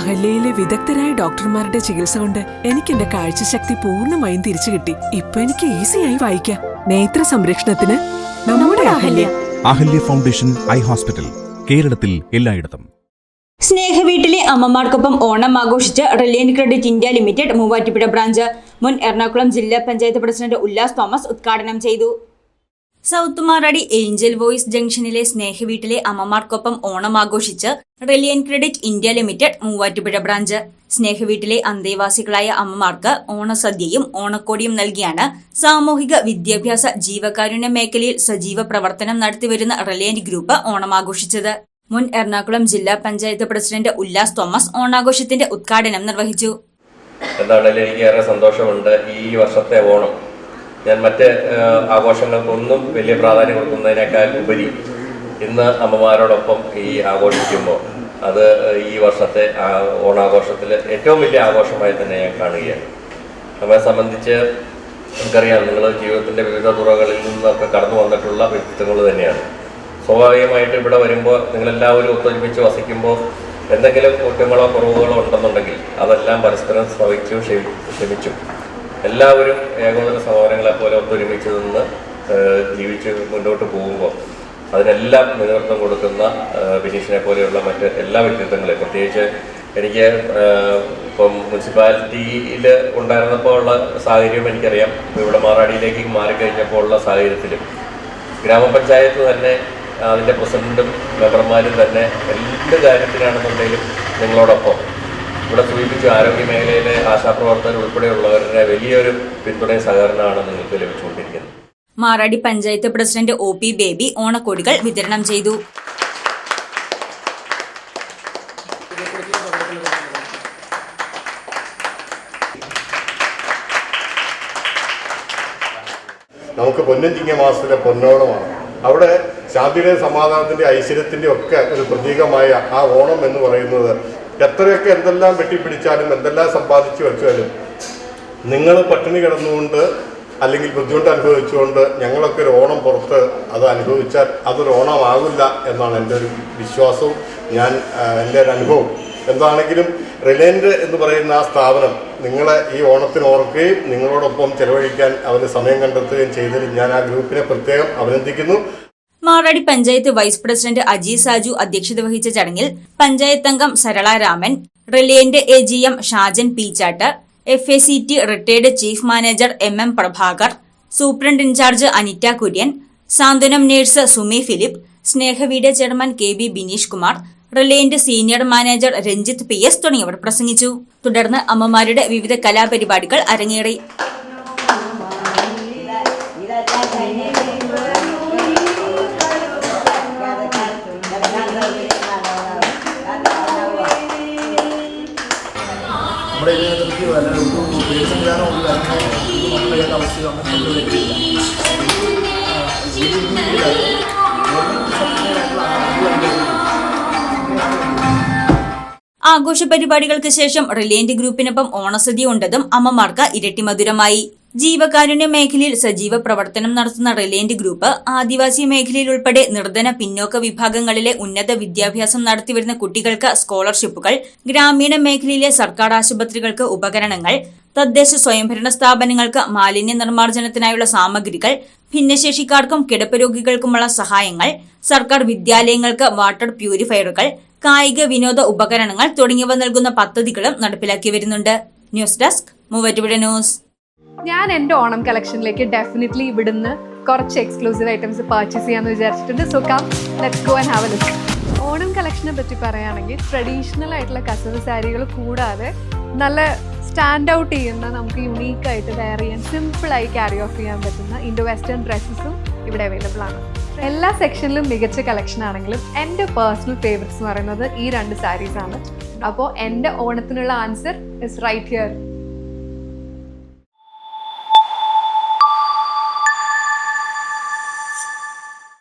അഹല്യയിലെ വിദഗ്ധരായ ഡോക്ടർമാരുടെ ചികിത്സ കൊണ്ട് എനിക്ക് എന്റെ കാഴ്ചശക്തി പൂർണമായും തിരിച്ചു കിട്ടി. ഇപ്പൊ എനിക്ക് ഈസിയായി വായിക്കാം. നേത്ര സംരക്ഷണത്തിന് നമ്മുടെ Ahalya. Ahalya foundation eye hospital കേരളത്തിൽ എല്ലായിടത്തും. സ്നേഹവീട്ടിലെ അമ്മമാർക്കൊപ്പം ഓണം ആഘോഷിച്ച് Reliance credit India limited Muvattupuzha branch മുൻ എറണാകുളം ജില്ലാ പഞ്ചായത്ത് പ്രസിഡന്റ് ഉല്ലാസ് തോമസ് ഉദ്ഘാടനം ചെയ്തു. സൗത്ത് മാറാടി ഏഞ്ചൽ വോയിസ് ജംഗ്ഷനിലെ സ്നേഹവീട്ടിലെ അമ്മമാർക്കൊപ്പം ഓണം ആഘോഷിച്ച് Reliance credit India limited Muvattupuzha branch. സ്നേഹവീട്ടിലെ അന്തേവാസികളായ അമ്മമാർക്ക് ഓണസദ്യയും ഓണക്കോടിയും നൽകിയാണ് സാമൂഹിക വിദ്യാഭ്യാസ ജീവകാരുണ്യ മേഖലയിൽ സജീവ പ്രവർത്തനം നടത്തിവരുന്ന റിലയൻസ് ഗ്രൂപ്പ് ഓണം ആഘോഷിച്ചത് മുൻ എറണാകുളം ജില്ലാ പഞ്ചായത്ത് പ്രസിഡന്റ് ഉല്ലാസ് തോമസ് ഓണാഘോഷത്തിന്റെ ഉദ്ഘാടനം നിർവഹിച്ചു. എന്താണെങ്കിലും എനിക്ക് ഏറെ സന്തോഷമുണ്ട് ഈ വർഷത്തെ ഓണം. ഞാൻ മറ്റ് ആഘോഷങ്ങൾക്കൊന്നും വലിയ പ്രാധാന്യം കൊടുക്കുന്നതിനേക്കാൾ ഉപരി ഇന്ന് അമ്മമാരോടൊപ്പം ഈ ആഘോഷിക്കുമ്പോൾ അത് ഈ വർഷത്തെ ഓണാഘോഷത്തിൽ ഏറ്റവും വലിയ ആഘോഷമായി തന്നെ ഞാൻ കാണുകയാണ്. നമ്മെ സംബന്ധിച്ച് നമുക്കറിയാം നിങ്ങൾ ജീവിതത്തിന്റെ വിവിധ തുറകളിൽ നിന്നൊക്കെ കടന്നു വന്നിട്ടുള്ള വ്യക്തിത്വങ്ങൾ തന്നെയാണ്. സ്വാഭാവികമായിട്ട് ഇവിടെ വരുമ്പോൾ നിങ്ങളെല്ലാവരും ഒത്തൊരുമിച്ച് വസിക്കുമ്പോൾ എന്തെങ്കിലും കുറ്റങ്ങളോ കുറവുകളോ ഉണ്ടെന്നുണ്ടെങ്കിൽ അതെല്ലാം പരസ്പരം ശ്രമിച്ചു ക്ഷമി- ക്ഷമിച്ചു. എല്ലാവരും ഏകോദര സഹോദരങ്ങളെ പോലെ ഒത്തൊരുമിച്ച് നിന്ന് ജീവിച്ച് മുന്നോട്ട് പോകുമ്പോൾ അതിനെല്ലാം നേതൃത്വം കൊടുക്കുന്ന ബിനീഷിനെ പോലെയുള്ള മറ്റ് എല്ലാ വ്യക്തിത്വങ്ങളെയും പ്രത്യേകിച്ച് എനിക്ക് ഇപ്പം മുനിസിപ്പാലിറ്റിയിൽ ഉണ്ടായിരുന്നപ്പോൾ ഉള്ള സാഹചര്യം എനിക്കറിയാം. ഇവിടെ മാറാടിയിലേക്ക് മാറിക്കഴിഞ്ഞപ്പോൾ ഉള്ള സാഹചര്യത്തിലും ഗ്രാമപഞ്ചായത്ത് തന്നെ അതിന്റെ പ്രസിഡന്റും മെമ്പർമാരും തന്നെ എന്ത് കാര്യത്തിനാണെന്നുണ്ടെങ്കിലും നിങ്ങളോടൊപ്പം ഇവിടെ സൂചിപ്പിച്ച ആരോഗ്യ മേഖലയിലെ ആശാപ്രവർത്തകർ ഉൾപ്പെടെയുള്ളവരുടെ വലിയൊരു പിന്തുണയും സഹകരണമാണ് നിങ്ങൾക്ക് ലഭിച്ചുകൊണ്ടിരിക്കുന്നത്. Maradi panchayat president O P Baby ഓണക്കോടികൾ വിതരണം ചെയ്തു. നമുക്ക് പൊന്നഞ്ചിങ്ങ മാസത്തിലെ പൊന്നോണമാണ്. അവിടെ ശാന്തിയുടെ സമാധാനത്തിന്റെ ഐശ്വര്യത്തിന്റെ ഒക്കെ ഒരു പ്രതീകമായ ആ ഓണം എന്ന് പറയുന്നത് എത്രയൊക്കെ എന്തെല്ലാം വെട്ടിപ്പിടിച്ചാലും എന്തെല്ലാം സമ്പാദിച്ചു വെച്ചാലും നിങ്ങൾ പട്ടിണി കിടന്നുകൊണ്ട് അല്ലെങ്കിൽ ബുദ്ധിമുട്ട് അനുഭവിച്ചുകൊണ്ട് ഞങ്ങളൊക്കെ ഒരു ഓണം പുറത്ത് അത് അനുഭവിച്ചാൽ അതൊരു ഓണമാകില്ല എന്നാണ് എന്റെ ഒരു വിശ്വാസവും ഞാൻ എന്റെ ഒരു അനുഭവം എന്താണെങ്കിലും റിലയന്റ് എന്ന് പറയുന്ന ആ സ്ഥാപനം നിങ്ങളെ ഈ ഓണത്തിന് ഓർക്കുകയും നിങ്ങളോടൊപ്പം ചെലവഴിക്കാൻ അവർ സമയം കണ്ടെത്തുകയും ചെയ്തതിൽ ഞാൻ ആ ഗ്രൂപ്പിനെ പ്രത്യേകം അഭിനന്ദിക്കുന്നു. മാറാടി പഞ്ചായത്ത് വൈസ് പ്രസിഡന്റ് അജി സാജു അധ്യക്ഷത വഹിച്ച ചടങ്ങിൽ പഞ്ചായത്ത് അംഗം Sarala Raman Reliance A G M Shajan Peechattu F A C T retired chief manager M M Prabhakar superintendent in charge Anitta Kurian Santhwanam nurse Sumi Philip Snehaveedu chairman K B Bineesh Kumar Reliance senior manager Ranjith P S തുടങ്ങിയവർ പ്രസംഗിച്ചു. തുടർന്ന് അമ്മമാരുടെ വിവിധ കലാപരിപാടികൾ അരങ്ങേറി. നമ്മുടെ ഇതിനെ ഇതിനെക്കുറിച്ച് അല്ലെങ്കിൽ ഒരു സംവിധാനം ഒരു കാര്യങ്ങൾ നമ്മൾ ഏത് അവസ്ഥയോ അങ്ങനെ ആഘോഷ പരിപാടികൾക്ക് ശേഷം റിലയന്റ് ഗ്രൂപ്പിനൊപ്പം ഓണസദ്യ ഉണ്ടതും അമ്മമാർക്ക് ഇരട്ടി മധുരമായി. ജീവകാരുണ്യ മേഖലയിൽ സജീവ പ്രവർത്തനം നടത്തുന്ന റിലയന്റ് ഗ്രൂപ്പ് ആദിവാസി മേഖലയിൽ ഉൾപ്പെടെ നിർധന പിന്നോക്ക വിഭാഗങ്ങളിലെ ഉന്നത വിദ്യാഭ്യാസം നടത്തിവരുന്ന കുട്ടികൾക്ക് സ്കോളർഷിപ്പുകൾ ഗ്രാമീണ മേഖലയിലെ സർക്കാർ ആശുപത്രികൾക്ക് ഉപകരണങ്ങൾ തദ്ദേശ സ്വയംഭരണ സ്ഥാപനങ്ങൾക്ക് മാലിന്യ നിർമ്മാർജനത്തിനായുള്ള സാമഗ്രികൾ ഭിന്നശേഷിക്കാർക്കും കിടപ്പ് രോഗികൾക്കുമുള്ള സഹായങ്ങൾ സർക്കാർ വിദ്യാലയങ്ങൾക്ക് വാട്ടർ പ്യൂരിഫയറുകൾ കായിക വിനോദ ഉപകരണങ്ങൾ തുടങ്ങിയവ നൽകുന്ന പദ്ധതികളും നടപ്പിലാക്കി വരുന്നുണ്ട് ന്യൂസ് ഡെസ്ക് മൂവറ്റുപുഴ ന്യൂസ്. ഞാൻ എന്റെ ഓണം കളക്ഷനിലേക്ക് ഡെഫിനറ്റ്ലി ഇവിടുന്ന് കുറച്ച് എക്സ്ക്ലൂസീവ് ഐറ്റംസ് പർച്ചേസ് ചെയ്യാമെന്ന് വിചാരിച്ചിട്ടുണ്ട്. So come let's go and have a look Onam കളക്ഷനെ പറ്റി പറയുകയാണെങ്കിൽ ട്രഡീഷണൽ ആയിട്ടുള്ള കസവ് സാരികൾ കൂടാതെ നല്ല സ്റ്റാൻഡ് ഔട്ട് ചെയ്യുന്ന നമുക്ക് യുണീക്ക് ആയിട്ട് വെയർ ചെയ്യാൻ സിമ്പിളായി ക്യാരി ഓഫ് ചെയ്യാൻ പറ്റുന്ന ഇൻഡോ വെസ്റ്റേൺ ഡ്രസ്സസും ഇവിടെ അവൈലബിൾ ആണ്. എല്ലാ സെക്ഷനിലും മികച്ച കളക്ഷൻ ആണെങ്കിലും എന്റെ പേഴ്സണൽ ഫേവറേറ്റ്സ് എന്ന് പറയുന്നത് ഈ രണ്ട് സാരീസ് ആണ്. അപ്പോൾ എന്റെ ഓണത്തിനുള്ള ആൻസർ ഇസ് റൈറ്റ് ഹിയർ